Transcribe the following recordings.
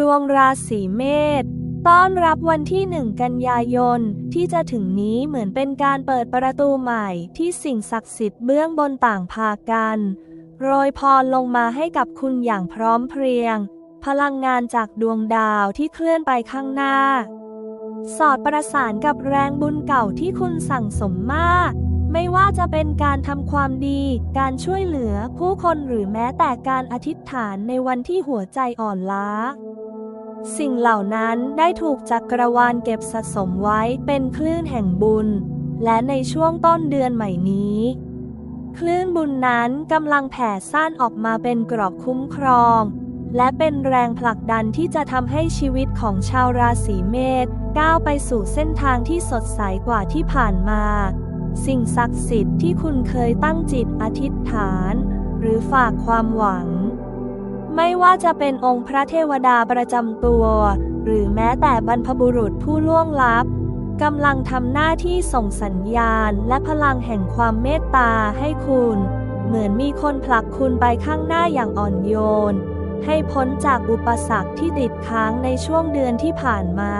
ดวงราศีเมษต้อนรับวันที่หนึ่งกันยายน ที่จะถึงนี้เหมือนเป็นการเปิดประตูใหม่ที่สิ่งศักดิ์สิทธิ์เบื้องบนต่างพากัน โรยพรลงมาให้กับคุณอย่างพร้อมเพรียง พลังงานจากดวงดาวที่เคลื่อนไปข้างหน้า สอดประสานกับแรงบุญเก่าที่คุณสั่งสมมาก ไม่ว่าจะเป็นการทำความดี การช่วยเหลือผู้คนหรือแม้แต่การอธิษฐานในวันที่หัวใจอ่อนล้า สิ่งเหล่านั้นได้ถูกจักรวาลเก็บสะสมไว้เป็นคลื่นแห่งบุญ และในช่วงต้นเดือนใหม่นี้ คลื่นบุญนั้นกำลังแผ่ซ่านออกมาเป็นกรอบคุ้มครอง และเป็นแรงผลักดันที่จะทำให้ชีวิตของชาวราศีเมษก้าวไปสู่เส้นทางที่สดใสกว่าที่ผ่านมา สิ่งศักดิ์สิทธิ์ที่คุณเคยตั้งจิตอธิษฐาน หรือฝากความหวัง ไม่ว่าจะเป็นองค์พระเทวดาประจำตัว หรือแม้แต่บรรพบุรุษผู้ล่วงลับกำลังทำหน้าที่ส่งสัญญาณและพลังแห่งความเมตตาให้คุณ เหมือนมีคนผลักคุณไปข้างหน้าอย่างอ่อนโยน ให้พ้นจากอุปสรรคที่ติดค้างในช่วงเดือนที่ผ่านมา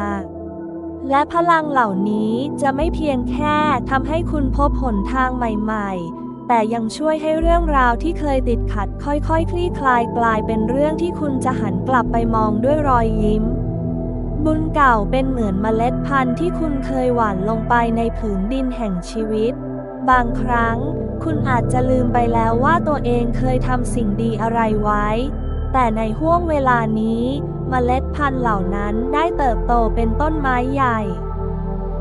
และพลังเหล่านี้จะไม่เพียงแค่ทำให้คุณพบหนทางใหม่ ๆ แต่ยังช่วยให้เรื่องราวที่เคยติดขัดค่อยๆคคลี่คลายกลายเป็นเรื่องที่คุณจะหันกลับไปมองด้วยรอยยิ้ม บุญเก่าเป็นเหมือนเมล็ดพันธุ์ที่คุณเคยหว่านลงไปในผืนดินแห่งชีวิต บางครั้ง คุณอาจจะลืมไปแล้วว่าตัวเองเคยทำสิ่งดีอะไรไว้ แต่ในห้วงเวลานี้ เมล็ดพันธุ์เหล่านั้นได้เติบโตเป็นต้นไม้ใหญ่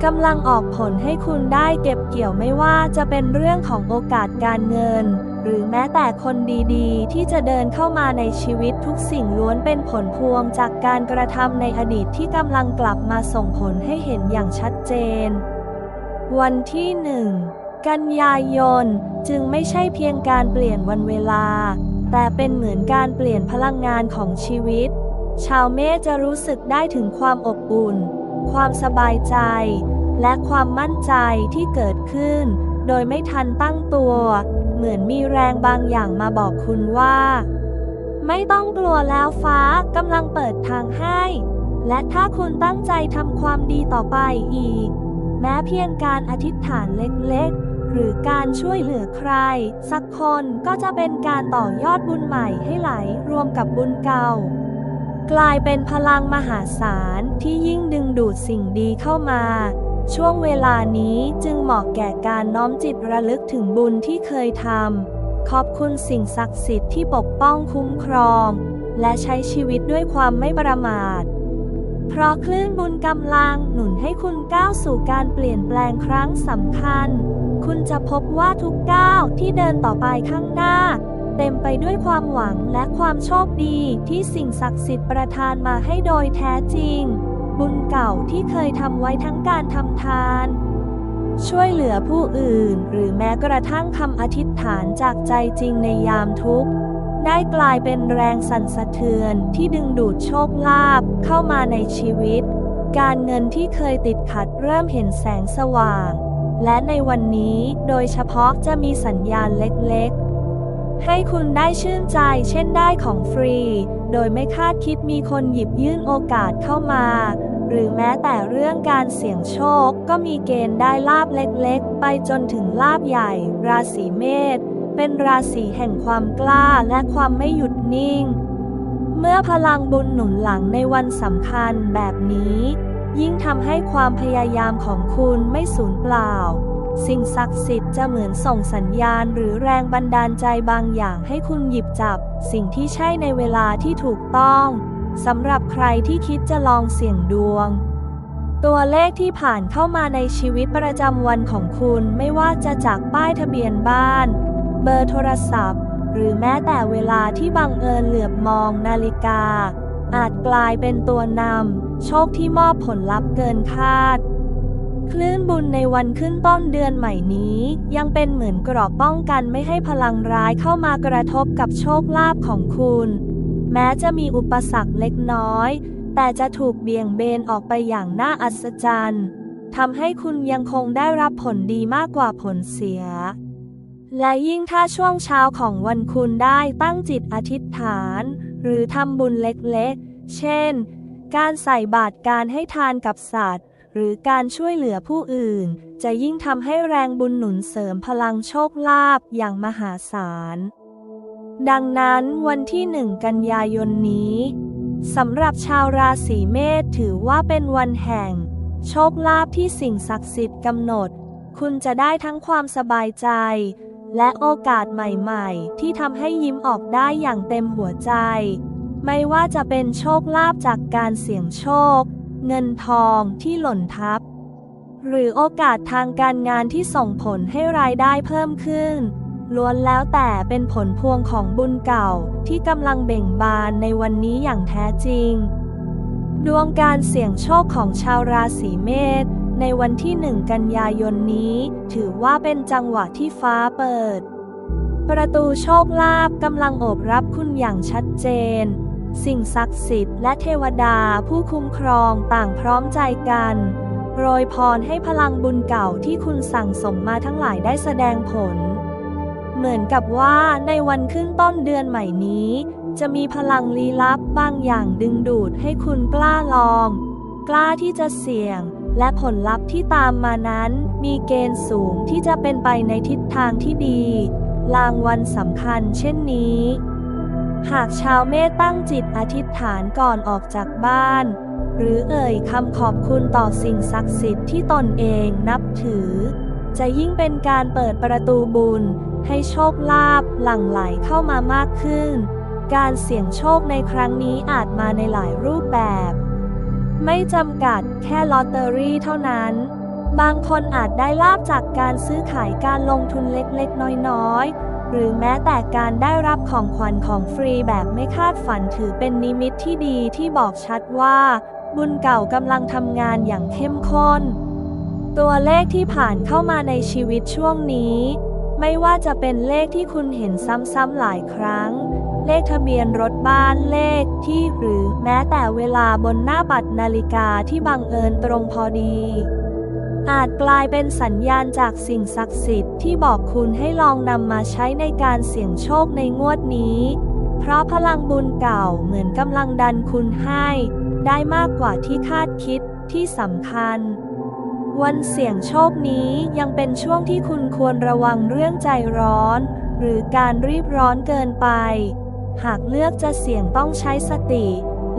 กำลังออกผลให้คุณได้เก็บเกี่ยวไม่ว่าจะเป็นเรื่องของโอกาสการเงิน หรือแม้แต่คนดีๆ ที่จะเดินเข้ามาในชีวิตทุกสิ่งล้วนเป็นผลพวงจากการกระทำในอดีตที่กำลังกลับมาส่งผลให้เห็นอย่างชัดเจน วันที่หนึ่งกันยายนจึงไม่ใช่เพียงการเปลี่ยนวันเวลา แต่เป็นเหมือนการเปลี่ยนพลังงานของชีวิต ชาวเมษจะรู้สึกได้ถึงความอบอุ่น ความสบายใจ และความมั่นใจที่เกิดขึ้น โดยไม่ทันตั้งตัว เหมือนมีแรงบางอย่างมาบอกคุณว่า ไม่ต้องกลัวแล้วฟ้ากำลังเปิดทางให้ และถ้าคุณตั้งใจทำความดีต่อไปอีก แม้เพียงการอธิษฐานเล็กๆหรือการช่วยเหลือใคร สักคนก็จะเป็นการต่อยอดบุญใหม่ให้ไหลรวมกับบุญเก่า กลายเป็นพลังมหาศาลที่ยิ่งดึงดูดสิ่งดีเข้ามา ช่วงเวลานี้จึงเหมาะแก่การน้อมจิตระลึกถึงบุญที่เคยทำขอบคุณสิ่งศักดิ์สิทธิ์ที่ปกป้องคุ้มครอง และใช้ชีวิตด้วยความไม่ประมาท เพราะคลื่นบุญกำลังหนุนให้คุณก้าวสู่การเปลี่ยนแปลงครั้งสำคัญ คุณจะพบว่าทุกก้าวที่เดินต่อไปข้างหน้า เต็มไปด้วยความหวังและความโชคดีที่สิ่งศักดิ์สิทธิ์ประทานมาให้โดยแท้จริง บุญเก่าที่เคยทำไว้ทั้งการทำทาน ช่วยเหลือผู้อื่น หรือแม้กระทั่งคำอธิษฐานจากใจจริงในยามทุกข์ ได้กลายเป็นแรงสั่นสะเทือนที่ดึงดูดโชคลาภเข้ามาในชีวิต การเงินที่เคยติดขัดเริ่มเห็นแสงสว่าง และในวันนี้โดยเฉพาะจะมีสัญญาณเล็กๆ ให้คุณได้ชื่นใจเช่นได้ของฟรี โดยไม่คาดคิดมีคนหยิบยื่นโอกาสเข้ามา หรือแม้แต่เรื่องการเสี่ยงโชคก็มีเกณฑ์ได้ลาบเล็กๆ ไปจนถึงลาบใหญ่ ราศีเมษเป็นราศีแห่งความกล้าและความไม่หยุดนิ่ง เมื่อพลังบุญหนุนหลังในวันสำคัญแบบนี้ ยิ่งทำให้ความพยายามของคุณไม่สูญเปล่า สิ่งศักดิ์สิทธิ์จะเหมือนส่งสัญญาณหรือแรงบันดาลใจบางอย่างให้คุณหยิบจับ สิ่งที่ใช่ในเวลาที่ถูกต้องสำหรับใครที่คิดจะลองเสี่ยงดวง ตัวเลขที่ผ่านเข้ามาในชีวิตประจำวันของคุณไม่ว่าจะจากป้ายทะเบียนบ้าน เบอร์โทรศัพท์ หรือแม้แต่เวลาที่บังเอิญเหลือบมองนาฬิกา อาจกลายเป็นตัวนำโชคที่มอบผลลัพธ์เกินคาด คลื่นบุญในวันขึ้นต้นเดือนใหม่นี้ ยังเป็นเหมือนกรอบป้องกันไม่ให้พลังร้ายเข้ามากระทบกับโชคลาภของคุณ แม้จะมีอุปสรรคเล็กน้อย แต่จะถูกเบี่ยงเบนออกไปอย่างน่าอัศจรรย์ทำให้คุณยังคงได้รับผลดีมากกว่าผลเสีย และยิ่งถ้าช่วงเช้าของวันคุณได้ตั้งจิตอธิษฐาน หรือทำบุญเล็กๆ เช่น การใส่บาตรการให้ทานกับสัตว์ รือการช่วยเหลือผู้อื่น จะยิ่งทำให้แรงบุญหนุนเสริมพลังโชคลาภอย่างมหาศาล ดังนั้นวันที่หนึ่งกันยายนนี้สำหรับชาวราศีเมษถือว่าเป็นวันแห่ง โชคลาภที่สิ่งศักดิ์สิทธิ์กำหนด คุณจะได้ทั้งความสบายใจ และโอกาสใหม่ๆ ที่ทำให้ยิ้มออกได้อย่างเต็มหัวใจ ไม่ว่าจะเป็นโชคลาภจากการเสี่ยงโชค เงินทองที่หล่นทับ หรือโอกาสทางการงานที่ส่งผลให้รายได้เพิ่มขึ้น ล้วนแล้วแต่เป็นผลพวงของบุญเก่าที่กำลังเบ่งบานในวันนี้อย่างแท้จริง ดวงการเสี่ยงโชคของชาวราศีเมษในวันที่หนึ่งกันยายนนี้ ถือว่าเป็นจังหวะที่ฟ้าเปิด ประตูโชคลาภกำลังโอบรับคุณอย่างชัดเจน สิ่งศักดิ์สิทธิ์และเทวดาผู้คุ้มครองต่างพร้อมใจกันโปรยพรให้พลังบุญเก่าที่คุณสั่งสมมาทั้งหลายได้แสดงผล เหมือนกับว่าในวันขึ้นต้นเดือนใหม่นี้ จะมีพลังลี้ลับบางอย่างดึงดูดให้คุณกล้าลอง กล้าที่จะเสี่ยง และผลลัพธ์ที่ตามมานั้น มีเกณฑ์สูงที่จะเป็นไปในทิศทางที่ดีลางวันสำคัญเช่นนี้ หากชาวเมษตั้งจิตอธิษฐานก่อนออกจากบ้าน หรือเอ่ยคำขอบคุณต่อสิ่งศักดิ์สิทธิ์ที่ตนเองนับถือ จะยิ่งเป็นการเปิดประตูบุญ ให้โชคลาภหลั่งไหลเข้ามามากขึ้น การเสี่ยงโชคในครั้งนี้อาจมาในหลายรูปแบบ ไม่จำกัดแค่ลอตเตอรี่เท่านั้นบางคนอาจได้ลาบจากการซื้อขายการลงทุนเล็กๆ น้อยๆ หรือแม้แต่การได้รับของขวัญของฟรีแบบไม่คาดฝันถือเป็นนิมิตที่ดีที่บอกชัดว่า บุญเก่ากำลังทำงานอย่างเข้มข้น ตัวเลขที่ผ่านเข้ามาในชีวิตช่วงนี้ ไม่ว่าจะเป็นเลขที่คุณเห็นซ้ำๆหลายครั้ง เลขทะเบียนรถบ้านเลขที่หรือแม้แต่เวลาบนหน้าบัตรนาฬิกาที่บังเอิญตรงพอดี อาจกลายเป็นสัญญาณจากสิ่งศักดิ์สิทธิ์ที่บอกคุณให้ลองนำมาใช้ในการเสี่ยงโชคในงวดนี้ เพราะพลังบุญเก่าเหมือนกำลังดันคุณให้ ได้มากกว่าที่คาดคิดที่สำคัญ วันเสี่ยงโชคนี้ยังเป็นช่วงที่คุณควรระวังเรื่องใจร้อน หรือการรีบร้อนเกินไป หากเลือกจะเสี่ยงต้องใช้สติ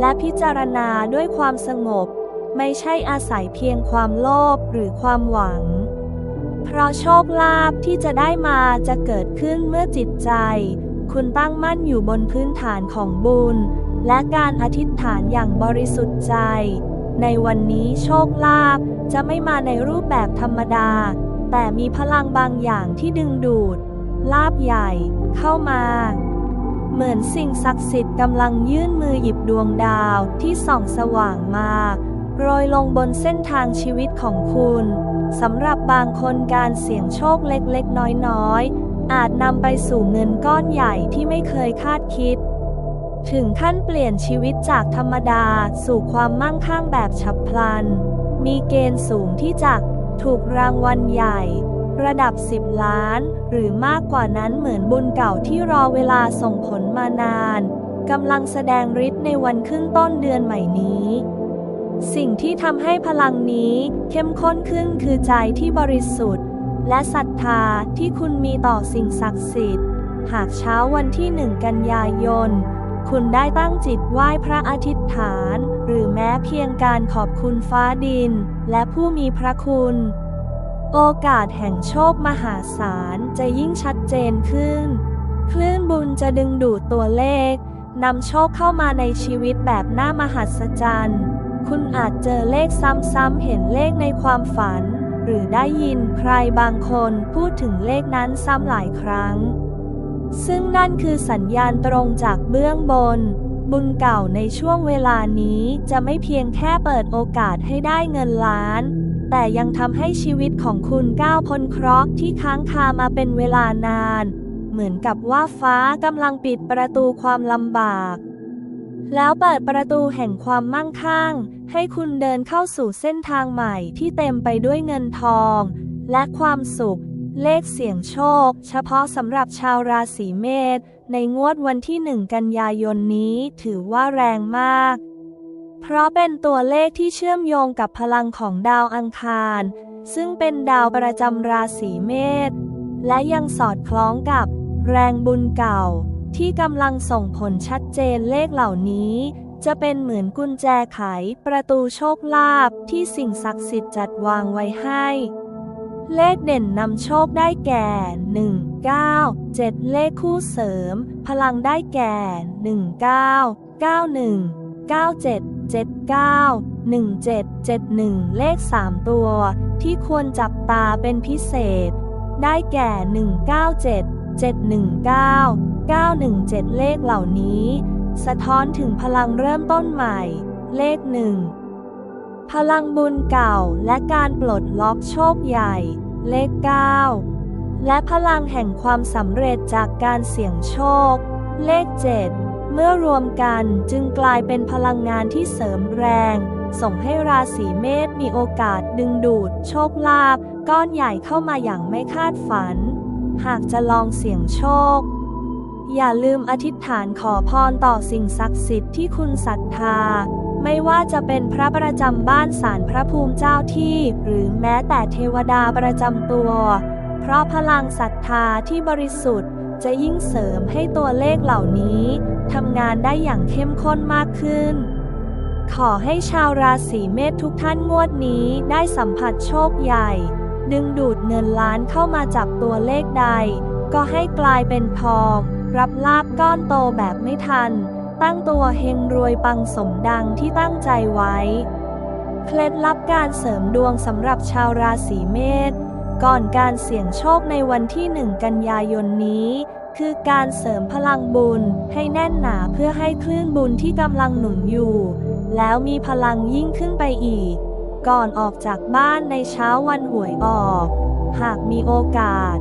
และพิจารณาด้วยความสงบ ไม่ใช่อาศัยเพียงความโลภหรือความหวัง เพราะโชคลาภที่จะได้มาจะเกิดขึ้นเมื่อจิตใจ คุณตั้งมั่นอยู่บนพื้นฐานของบุญ และการอธิษฐานอย่างบริสุทธิ์ใจ ในวันนี้โชคลาภจะไม่มาในรูปแบบธรรมดา แต่มีพลังบางอย่างที่ดึงดูด ลาบใหญ่เข้ามาเหมือนสิ่งศักดิ์สิทธิ์กำลังยื่นมือหยิบดวงดาวที่ส่องสว่างมา โรยลงบนเส้นทางชีวิตของคุณสำหรับบางคนการเสี่ยงโชคเล็กๆ น้อยๆ อาจนำไปสู่เงินก้อนใหญ่ที่ไม่เคยคาดคิด ถึงขั้นเปลี่ยนชีวิตจากธรรมดาสู่ความมั่งคั่งแบบฉับพลัน มีเกณฑ์สูงที่จะถูกรางวัลใหญ่ ระดับ 10 ล้าน หรือมากกว่านั้นเหมือนบุญเก่าที่รอเวลาส่งผลมานานกำลังแสดงฤทธิ์ในวันขึ้นต้นเดือนใหม่นี้ สิ่งที่ทำให้พลังนี้เข้มข้นขึ้นคือใจที่บริสุทธิ์ และศรัทธาที่คุณมีต่อสิ่งศักดิ์สิทธิ์ หากเช้าวันที่หนึ่งกันยายน คุณได้ตั้งจิตไหว้พระอาทิตย์ฐาน หรือแม้เพียงการขอบคุณฟ้าดิน และผู้มีพระคุณ โอกาสแห่งโชคมหาศาลจะยิ่งชัดเจนขึ้น คลื่นบุญจะดึงดูดตัวเลขนำโชคเข้ามาในชีวิตแบบน่ามหัศจรรย์ คุณอาจเจอเลขซ้ำๆเห็นเลขในความฝัน หรือได้ยินใครบางคนพูดถึงเลขนั้นซ้ำหลายครั้ง ซึ่งนั่นคือสัญญาณตรงจากเบื้องบน บุญเก่าในช่วงเวลานี้จะไม่เพียงแค่เปิดโอกาสให้ได้เงินล้าน แต่ยังทำให้ชีวิตของคุณก้าวพ้นเคราะห์ที่ค้างคามาเป็นเวลานาน เหมือนกับว่าฟ้ากำลังปิดประตูความลำบากแล้วเปิดประตูแห่งความมั่งคั่ง ให้คุณเดินเข้าสู่เส้นทางใหม่ที่เต็มไปด้วยเงินทอง และความสุข เลขเสี่ยงโชค เฉพาะสำหรับชาวราศีเมษในงวดวันที่หนึ่งกันยายนนี้ถือว่าแรงมาก เพราะเป็นตัวเลขที่เชื่อมโยงกับพลังของดาวอังคาร ซึ่งเป็นดาวประจำราศีเมษและยังสอดคล้องกับแรงบุญเก่า ที่กำลังส่งผลชัดเจนเลขเหล่านี้ จะเป็นเหมือนกุญแจไขประตูโชคลาภที่สิ่งศักดิ์สิทธิ์จัดวางไว้ให้ เลขเด่นนำโชคได้แก่ 1 9 7 เลขคู่เสริม พลังได้แก่ 1 9 91 97 79 17 71 เลข 3 ตัว ที่ควรจับตาเป็นพิเศษ ได้แก่ 197 719 917 เลขเหล่านี้ สะท้อนถึงพลังเริ่มต้นใหม่ เลขหนึ่ง พลังบุญเก่าและการปลดล็อกโชคใหญ่ เลข 9 และพลังแห่งความสำเร็จจากการเสี่ยงโชค เลข 7 เมื่อรวมกันจึงกลายเป็นพลังงานที่เสริมแรง ส่งให้ราศีเมษมีโอกาสดึงดูด โชคลาภก้อนใหญ่เข้ามาอย่างไม่คาดฝัน หากจะลองเสี่ยงโชค อย่าลืมอธิษฐานขอพรต่อสิ่งศักดิ์สิทธิ์ที่คุณศรัทธา ไม่ว่าจะเป็นพระประจำบ้านศาลพระภูมิเจ้าที่ หรือแม้แต่เทวดาประจำตัว เพราะพลังศรัทธาที่บริสุทธิ์ จะยิ่งเสริมให้ตัวเลขเหล่านี้ทำงานได้อย่างเข้มข้นมากขึ้น ขอให้ชาวราศีเมษทุกท่านงวดนี้ได้สัมผัสโชคใหญ่ ดึงดูดเงินล้านเข้ามาจับตัวเลขใด ก็ให้กลายเป็นทอง รับลาบก้อนโตแบบไม่ทัน ตั้งตัวเฮงรวยปังสมดังที่ตั้งใจไว้ เคล็ดลับการเสริมดวงสำหรับชาวราศีเมษก่อนการเสี่ยงโชคในวันที่หนึ่งกันยายนนี้ คือการเสริมพลังบุญให้แน่นหนาเพื่อให้คลื่นบุญที่กำลังหนุนอยู่ แล้วมีพลังยิ่งขึ้นไปอีก ก่อนออกจากบ้านในเช้าวันหวยออก หากมีโอกาส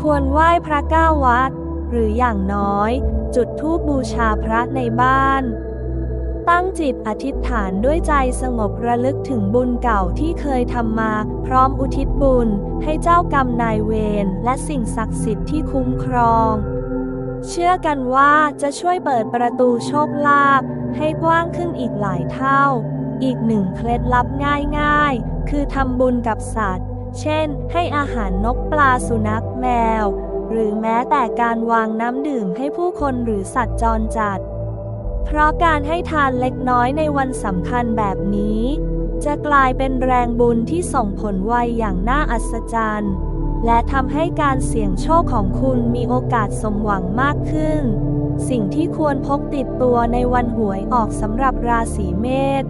ควรไหว้พระเก้าวัด หรืออย่างน้อย จุดธูปบูชาพระในบ้าน ตั้งจิตอธิษฐานด้วยใจสงบระลึกถึงบุญเก่าที่เคยทำมา พร้อมอุทิศบุญ ให้เจ้ากรรมนายเวรและสิ่งศักดิ์สิทธิ์ที่คุ้มครอง เชื่อกันว่าจะช่วยเปิดประตูโชคลาภให้กว้างขึ้นอีกหลายเท่า อีกหนึ่งเคล็ดลับง่ายๆ คือทำบุญกับสัตว์ เช่น ให้อาหารนกปลาสุนัขแมว หรือแม้แต่การวางน้ำดื่มให้ผู้คนหรือสัตว์จรจัด เพราะการให้ทานเล็กน้อยในวันสำคัญแบบนี้ จะกลายเป็นแรงบุญที่ส่งผลไวอย่างน่าอัศจรรย์ และทำให้การเสี่ยงโชคของคุณมีโอกาสสมหวังมากขึ้น สิ่งที่ควรพกติดตัวในวันหวยออกสำหรับราศีเมษ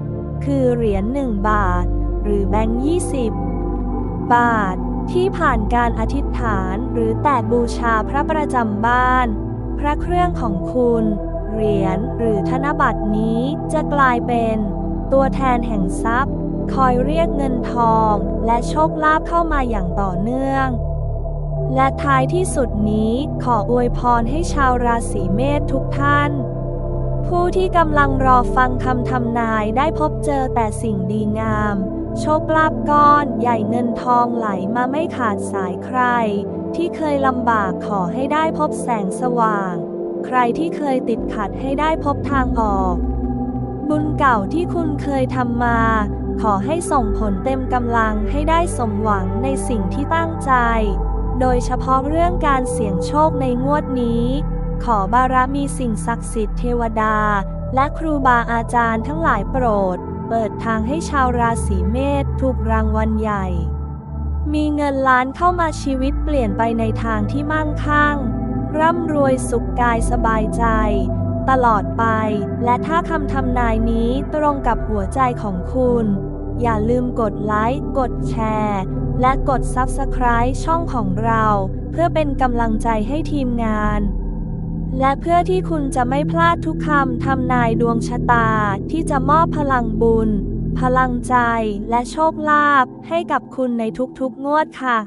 คือเหรียญหนึ่งบาท หรือแบงค์ยี่สิบบาท ที่ผ่านการอธิษฐานหรือแตะบูชาพระประจำบ้าน พระเครื่องของคุณ เหรียญหรือธนบัตรนี้จะกลายเป็น ตัวแทนแห่งทรัพย์ คอยเรียกเงินทองและโชคลาภเข้ามาอย่างต่อเนื่อง และท้ายที่สุดนี้ขออวยพรให้ชาวราศีเมษทุกท่าน ผู้ที่กำลังรอฟังคำทำนายได้พบเจอแต่สิ่งดีงาม โชคลาภก้อนใหญ่เงินทองไหลมาไม่ขาดสายใคร ที่เคยลำบากขอให้ได้พบแสงสว่าง ใครที่เคยติดขัดให้ได้พบทางออก บุญเก่าที่คุณเคยทำมา ขอให้ส่งผลเต็มกำลังให้ได้สมหวังในสิ่งที่ตั้งใจ โดยเฉพาะเรื่องการเสี่ยงโชคในงวดนี้ ขอบารมีสิ่งศักดิ์สิทธิ์เทวดา และครูบาอาจารย์ทั้งหลายโปรด เปิดทางให้ชาวราศีเมษถูกรางวัลใหญ่ มีเงินล้านเข้ามาชีวิตเปลี่ยนไปในทางที่มั่งคั่ง ร่ำรวยสุขกายสบายใจ ตลอดไป และถ้าคำทำนายนี้ตรงกับหัวใจของคุณ อย่าลืมกดไลค์ กดแชร์ และกด Subscribe ช่องของเรา เพื่อเป็นกำลังใจให้ทีมงาน และเพื่อที่คุณจะไม่พลาดทุกคำทำนายดวงชะตา ที่จะมอบพลังบุญ พลังใจและโชคลาภให้กับคุณในทุกๆงวดค่ะ